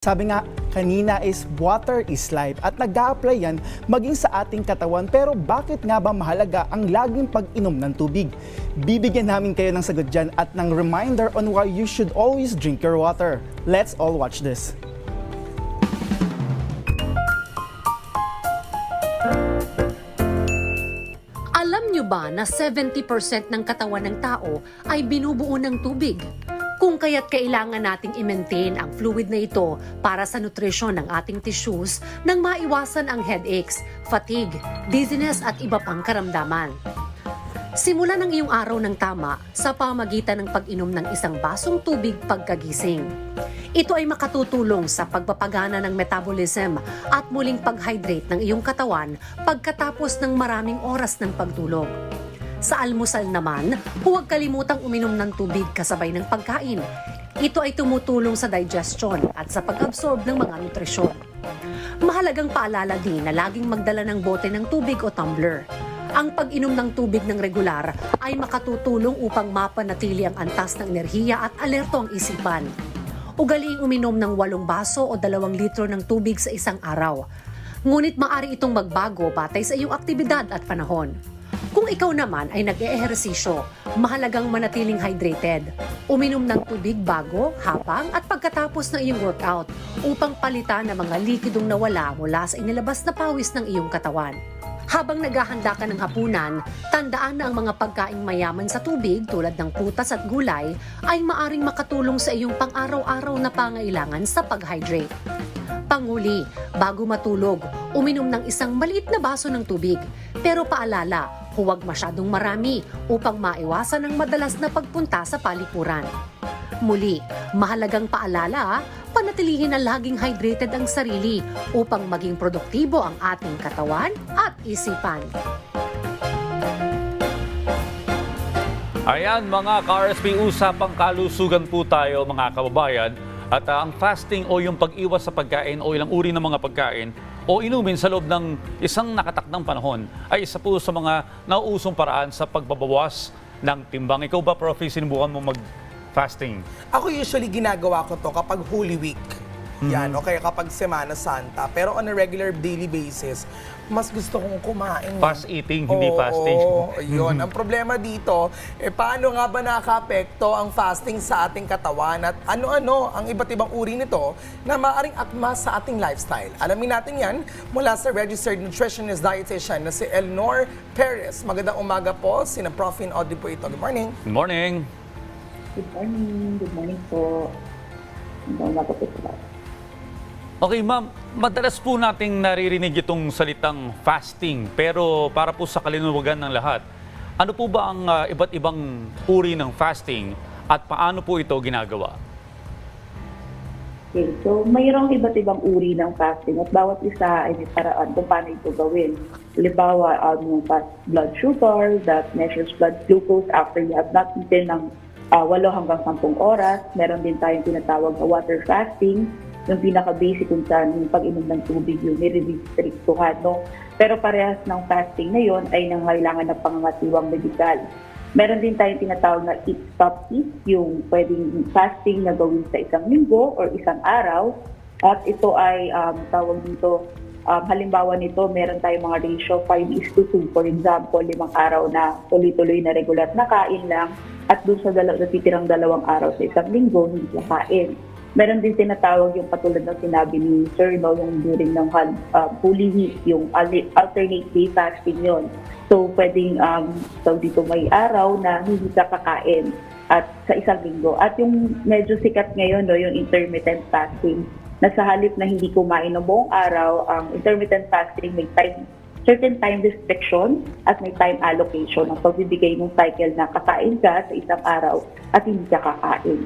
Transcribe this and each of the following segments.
Sabi nga, kanina is water is life at nag apply yan maging sa ating katawan pero bakit nga ba mahalaga ang laging pag-inom ng tubig? Bibigyan namin kayo ng sagot dyan at ng reminder on why you should always drink your water. Let's all watch this. Alam nyo ba na 70% ng katawan ng tao ay binubuo ng tubig? Kung kaya't kailangan nating i-maintain ang fluid na ito para sa nutrisyon ng ating tissues nang maiwasan ang headaches, fatigue, dizziness at iba pang karamdaman. Simulan ang iyong araw ng tama sa pamagitan ng pag-inom ng isang basong tubig pagkagising. Ito ay makatutulong sa pagpapagana ng metabolism at muling pag-hydrate ng iyong katawan pagkatapos ng maraming oras ng pagtulog. Sa almusal naman, huwag kalimutang uminom ng tubig kasabay ng pagkain. Ito ay tumutulong sa digestion at sa pag-absorb ng mga nutrisyon. Mahalagang paalala din na laging magdala ng bote ng tubig o tumbler. Ang pag-inom ng tubig ng regular ay makatutulong upang mapanatili ang antas ng enerhiya at alerto ang isipan. Ugaliing uminom ng walong baso o dalawang litro ng tubig sa isang araw. Ngunit maari itong magbago batay sa iyong aktibidad at panahon. Kung ikaw naman ay nag-eehersisyo, mahalagang manatiling hydrated. Uminom ng tubig bago, habang at pagkatapos ng iyong workout upang palitan ang mga likidong nawala mula sa inilabas na pawis ng iyong katawan. Habang naghahanda ka ng hapunan, tandaan na ang mga pagkaing mayaman sa tubig tulad ng prutas at gulay ay maaring makatulong sa iyong pang-araw-araw na pangailangan sa pag-hydrate. Panguli, bago matulog, uminom ng isang maliit na baso ng tubig. Pero paalala, huwag masyadong marami upang maiwasan ang madalas na pagpunta sa palikuran. Muli, mahalagang paalala, panatilihin na laging hydrated ang sarili upang maging produktibo ang ating katawan at isipan. Ayan mga ka-RSP, usapang kalusugan po tayo mga kababayan. At ah, ang fasting o yung pag-iwas sa pagkain o ilang uri ng mga pagkain o inumin sa loob ng isang nakatakdang panahon ay isa po sa mga nauusong paraan sa pagbabawas ng timbang. Ikaw ba, Prof, sinubukan mo mag-fasting? Ako usually ginagawa ko to kapag Holy Week. Mm-hmm. Yan, o kaya kapag Semana Santa. Pero on a regular daily basis, mas gusto kong kumain. Fast eating, hindi Oo, fasting. yun. Ang problema dito, eh, paano nga ba nakaka-apekto ang fasting sa ating katawan at ano-ano ang iba't ibang uri nito na maaring akma sa ating lifestyle. Alamin natin yan mula sa registered nutritionist dietitian na si Elnor Perez. Magandang umaga po. Sina Prof. Audrey po ito. Good morning. Good morning. Good morning. Good morning po. Magandang umaga po sa lahat. Okay, ma'am. Madalas po nating naririnig itong salitang fasting. Pero para po sa kalinuwagan ng lahat, ano po ba ang ah, iba't ibang uri ng fasting at paano po ito ginagawa? Okay, so mayroong iba't ibang uri ng fasting at bawat isa ay may paraan kung paano ito gawin. Halimbawa, um, blood sugar that measures blood glucose after you have not eaten ng uh, 8 hanggang 10 oras. Meron din tayong tinatawag na water fasting, yung pinaka-basic kung saan yung pag-inom ng tubig yung nire-restrictuhan. No? Pero parehas ng fasting na yon ay nangailangan ng pangangatiwang medikal. Meron din tayong tinatawag na eat, stop, eat, yung pwedeng fasting na gawin sa isang linggo or isang araw. At ito ay um, tawag dito, um, halimbawa nito, meron tayong mga ratio 5 is to 2. For example, limang araw na tuloy-tuloy na regular na kain lang at doon sa dalaw, natitirang dalawang araw sa isang linggo, hindi kain. Meron din tinatawag yung patulad ng sinabi ni Sir, no, yung during ng uh, Holy Week, yung alternate day fasting yon. So, pwedeng um, so dito may araw na hindi ka kakain at sa isang linggo. At yung medyo sikat ngayon, no, yung intermittent fasting, na sa halip na hindi kumain ng buong araw, ang intermittent fasting may time certain time restriction at may time allocation ang pagbibigay ng cycle na kakain ka sa isang araw at hindi ka kakain.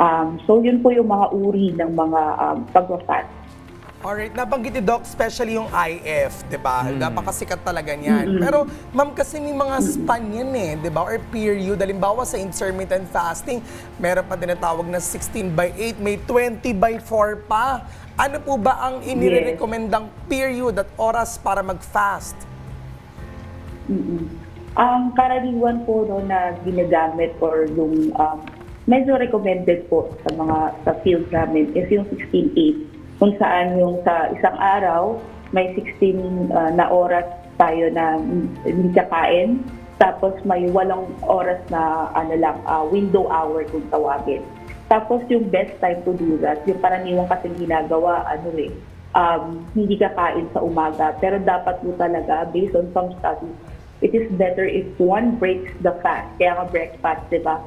Um, so yun po yung mga uri ng mga um, pag-fast. Alright, nabanggit ni Doc, especially yung IF, di ba? Mm. Napakasikat talaga niyan. Pero, ma'am, kasi may mga span yan eh, di ba? Or period. Halimbawa sa intermittent fasting, meron pa tinatawag na 16 by 8, may 20 by 4 pa. Ano po ba ang inirekomendang period at oras para mag-fast? mm Ang karaniwan po no, na ginagamit or yung um, medyo recommended po sa mga sa field namin is yung 16-8 kung saan yung sa isang araw, may 16 uh, na oras tayo na hindi kakain. Tapos may walong oras na ano lang, uh, window hour kung tawagin. Tapos yung best time to do that, yung karaniwang kasing ginagawa, ano eh, um, hindi kakain sa umaga. Pero dapat mo talaga, based on some studies, it is better if one breaks the fast. Kaya nga breakfast, di ba?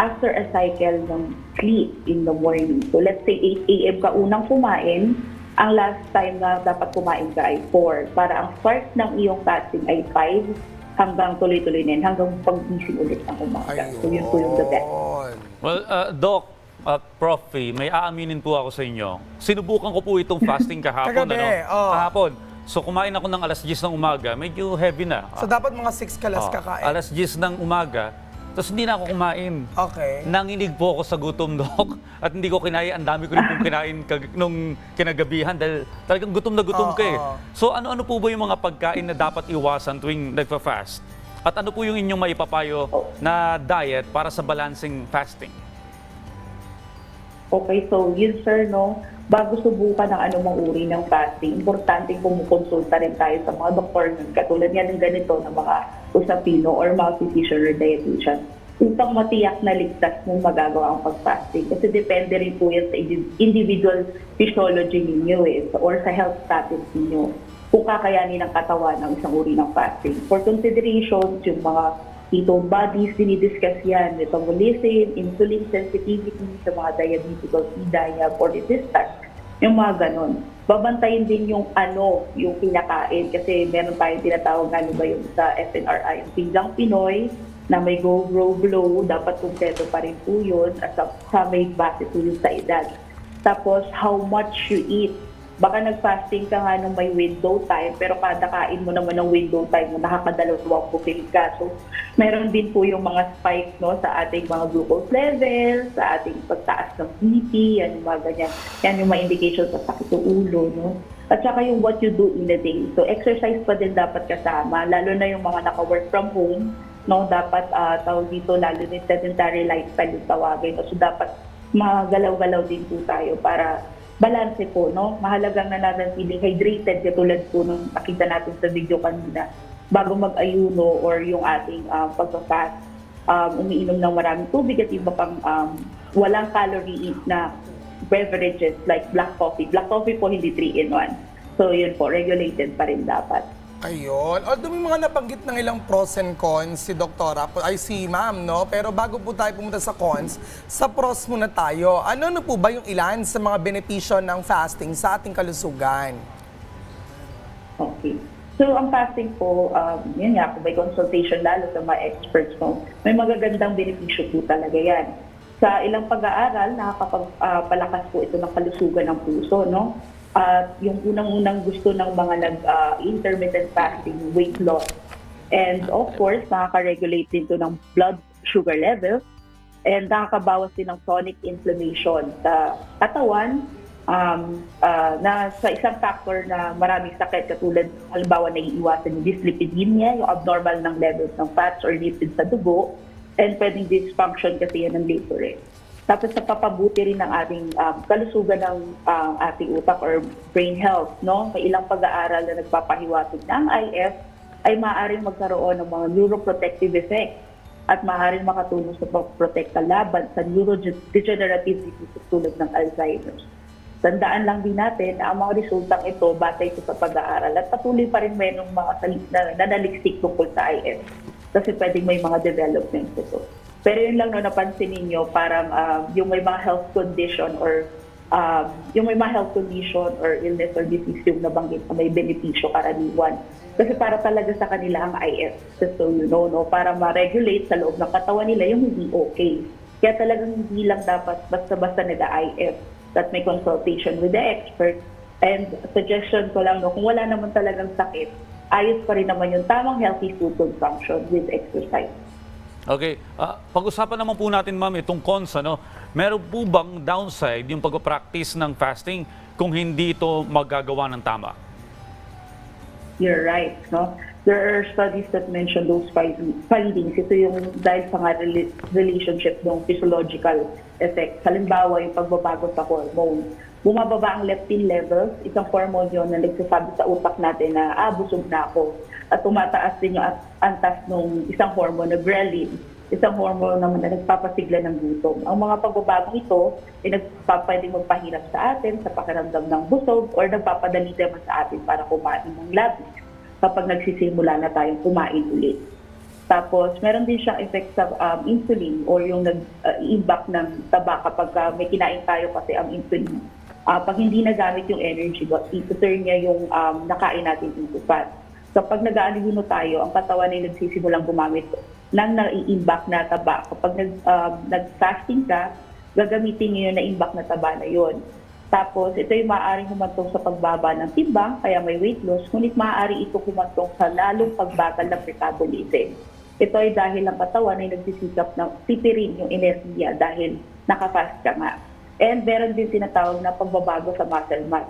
After a cycle ng sleep in the morning. So let's say 8 a.m. ka unang kumain, ang last time na dapat kumain ka ay 4. Para ang start ng iyong fasting ay 5 hanggang tuloy-tuloy na yun, hanggang pag-gising ulit ng umaga. So yun po yung the best. Well, uh, Doc, at Prof, eh, may aaminin po ako sa inyo. Sinubukan ko po itong fasting kahapon. Kagabi, ano? oh. Kahapon. So kumain ako ng alas 10 ng umaga, medyo heavy na. So dapat mga 6 kalas Oh, kakain. Alas 10 ng umaga, tapos hindi na ako kumain. Okay. Nanginig po ako sa gutom, Doc. At hindi ko kinaya. Ang dami ko rin pong kinain kag- nung kinagabihan dahil talagang gutom na gutom Oo. ka eh. So ano-ano po ba yung mga pagkain na dapat iwasan tuwing nagpa-fast? At ano po yung inyong maipapayo na diet para sa balancing fasting? Okay, so yun sir, no, bago subukan ng anumang uri ng fasting, importante kumukonsulta rin tayo sa mga doktor nun, katulad nga ng ganito ng mga usapino or or dietitian upang matiyak na ligtas mong magagawa ang pag-fasting. Kasi depende rin po yan sa indi- individual physiology ninyo eh, or sa health status ninyo kung kakayanin ng katawan ng isang uri ng fasting. For considerations, yung mga ketone bodies, dinidiscuss yan, metabolism, insulin sensitivity sa mga diabetical C-dia, polycystic, yung mga ganon. Babantayin din yung ano, yung pinakain kasi meron tayong tinatawag ano ba yung sa FNRI, yung pinggang Pinoy, na may go, grow, glow, dapat kumpleto pa rin po yun at sa, sa may base po yun sa edad. Tapos, how much you eat. Baka nag-fasting ka nga nung may window time, pero kada kain mo naman ng window time nakakadalawang bukil ka. So, meron din po yung mga spike no, sa ating mga glucose level, sa ating pagtaas ng BP, yan yung mga ganyan. Yan yung mga indication sa sakit ng ulo. No? At saka yung what you do in a day. So, exercise pa din dapat kasama, lalo na yung mga naka-work from home, no, dapat uh, tawag dito, lalo na sedentary lifestyle yung tawagin. So, dapat magalaw-galaw din po tayo para balanse po, no? Mahalagang na natin feeling hydrated katulad po nung nakita natin sa video kanina bago mag-ayuno or yung ating um, pagpa-fast, um, umiinom ng maraming tubig at iba pang um, walang calorie na beverages like black coffee. Black coffee po hindi 3 in 1. So yun po, regulated pa rin dapat. Ayun. Although may mga nabanggit ng ilang pros and cons si Doktora, ay si Ma'am, no? Pero bago po tayo pumunta sa cons, sa pros muna tayo. Ano-ano po ba yung ilan sa mga benepisyo ng fasting sa ating kalusugan? Okay. So, ang fasting po, um, yun nga, kung may consultation lalo sa mga experts mo, may magagandang benepisyo po talaga yan. Sa ilang pag-aaral, nakakapagpalakas po ito ng kalusugan ng puso, no? At yung unang-unang gusto ng mga nag-intermittent fasting, weight loss. And of course, nakaka-regulate din ito ng blood sugar level and nakakabawas din ng chronic inflammation sa katawan um, uh, na sa isang factor na maraming sakit katulad halimbawa naiiwasan yung dyslipidemia, yung abnormal ng levels ng fats or lipids sa dugo and pwedeng dysfunction kasi yan ng liver eh. Tapos napapabuti rin ng ating um, kalusugan ng um, ating utak or brain health. No? May ilang pag-aaral na nagpapahiwatig na ang IF ay maaaring magkaroon ng mga neuroprotective effects at maaaring makatulong sa pagprotekta laban sa neurodegenerative diseases tulad ng Alzheimer's. Tandaan lang din natin na ang mga resultang ito batay sa pag-aaral at patuloy pa rin mayroong mga nanaliksik tungkol sa IF kasi pwedeng may mga developments ito. Pero yun lang no, napansin ninyo, parang um, yung may mga health condition or um, yung may mga health condition or illness or disease yung nabanggit na may benepisyo karaniwan. Kasi para talaga sa kanila ang IF, just so you know, no, para ma-regulate sa loob ng katawan nila yung hindi okay. Kaya talagang hindi lang dapat basta-basta nila-IF that may consultation with the expert. And suggestion ko lang, no, kung wala naman talagang sakit, ayos pa rin naman yung tamang healthy food consumption with exercise. Okay, ah, pag-usapan naman po natin ma'am itong cons, ano? Meron po bang downside yung pag-practice ng fasting kung hindi ito magagawa ng tama? You're right, no? There are studies that mention those find- findings. Ito yung dahil sa nga rela- relationship ng physiological effects. Halimbawa, yung pagbabago sa hormone. bumababa ang leptin levels, isang hormone yon na nagsasabi sa utak natin na, ah, busog na ako. At tumataas din yung antas ng isang hormone na ghrelin, isang hormone naman na nagpapasigla ng gutom. Ang mga pagbabagong ito ay nagpapwedeng magpahirap sa atin sa pakiramdam ng busog or nagpapadali naman sa atin para kumain ng labis kapag nagsisimula na tayong kumain ulit. Tapos, meron din siyang effect sa um, insulin or yung nag-imbak ng taba kapag uh, may kinain tayo kasi ang insulin. Ah, pag hindi nagamit yung energy, ito-turn niya yung um, nakain natin into fat. So, pag nag-aalihino tayo, ang katawan ay nagsisimulang gumamit ng nai-imbak na taba. Kapag nag, um, nag-fasting ka, gagamitin niyo yung na-imbak na taba na yon. Tapos, ito ay maaaring humantong sa pagbaba ng timbang, kaya may weight loss, ngunit maaari ito humantong sa lalong pagbagal ng metabolism. Ito ay dahil ang katawan ay nagsisikap ng tipirin yung enerhiya dahil nakafast ka nga. And meron din tinatawag na pagbabago sa muscle mass.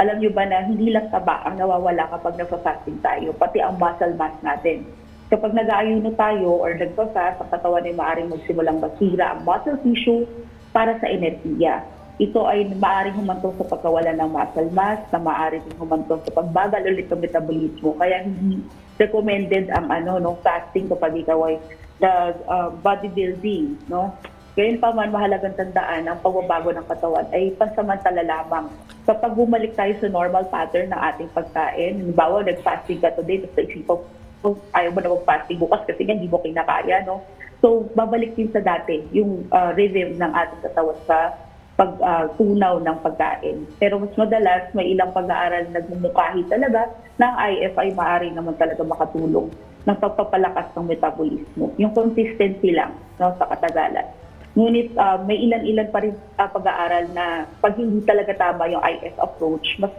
Alam niyo ba na hindi lang taba ang nawawala kapag nagpa-fasting tayo, pati ang muscle mass natin. Kapag nag-aayuno tayo or nagpa-fast, ang katawan ay maaaring magsimulang basira ang muscle tissue para sa enerhiya. Ito ay maaaring humantong sa pagkawala ng muscle mass, na maaaring humantong sa pagbagal ulit ng metabolismo. Kaya hindi recommended ang ano no fasting kapag ikaw ay nag uh, bodybuilding, no? Gayun pa man, mahalagang tandaan, ang pagbabago ng katawan ay pansamantala lamang. Kapag bumalik tayo sa normal pattern ng ating pagkain, halimbawa, nag-fasting ka today, tapos naisipan mo, ayaw mo na mag-fasting bukas kasi nga hindi mo kinakaya, no? So, babalik din sa dati yung uh, rhythm ng ating katawan sa pagtunaw ng pagkain. Pero mas madalas, may ilang pag-aaral na nagmumukahi talaga na ang IF ay maaari naman talaga makatulong ng pagpapalakas ng metabolismo. Yung consistency lang no, sa katagalan. Ngunit ah, may ilan-ilan pa rin ah, pag-aaral na pag hindi talaga tama yung IF approach, mas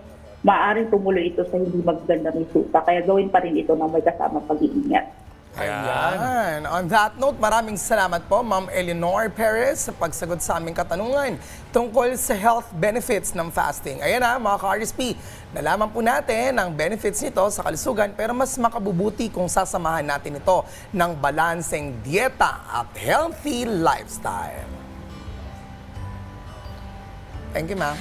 maaaring tumuloy ito sa hindi magandang resulta. Kaya gawin pa rin ito ng may kasama pag-iingat. Ayan. On that note, maraming salamat po, Ma'am Eleanor Perez, sa pagsagot sa aming katanungan tungkol sa health benefits ng fasting. Ayan na, mga ka-RSP, nalaman po natin ang benefits nito sa kalusugan, pero mas makabubuti kung sasamahan natin ito ng balanseng dieta at healthy lifestyle. Thank you, ma'am.